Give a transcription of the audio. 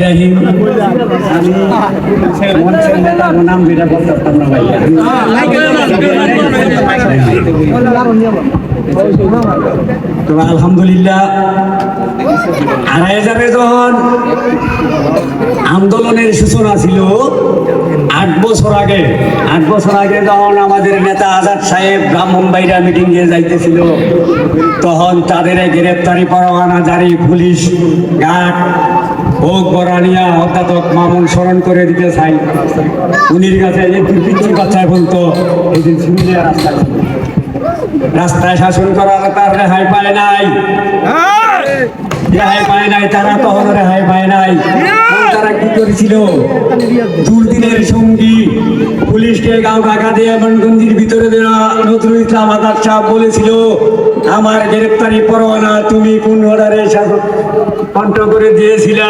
রহিম আমি মঞ্চের নেতা নাম না তো আলহামদুলিল্লাহ যখন আন্দোলনের সূচনা ছিল, আট বছর আগে, আট বছর আগে যখন আমাদের নেতা আজাদ সাহেব ব্রাহ্মণবাইরা মিটিং এ যাইতেছিল, তখন তাদের গ্রেপ্তারি পরোয়ানা জারি, পুলিশ, গার্ড ভোগ বরানিয়া অধ্যাপক মামুন স্মরণ করে দিতে চাই। উনির কাছে যে পিচ্ছি বাচ্চায় বলতো এই দিন শুনলে রাস্তায় রাস্তায় শাসন করার তার রেহাই পায় নাই। রেহাই পায় নাই তারা তখন রেহাই পায় নাই। তারা কি করেছিল? দুর্দিনের সঙ্গী পুলিশকে গাও ঢাকা দিয়ে মানগঞ্জির ভিতরে দেওয়া নজরুল ইসলাম আজাদ সাহেব বলেছিল, আমার গ্রেপ্তারি পরোয়ানা তুমি কোন অর্ডারে কণ্ঠ করে দিয়েছিলা?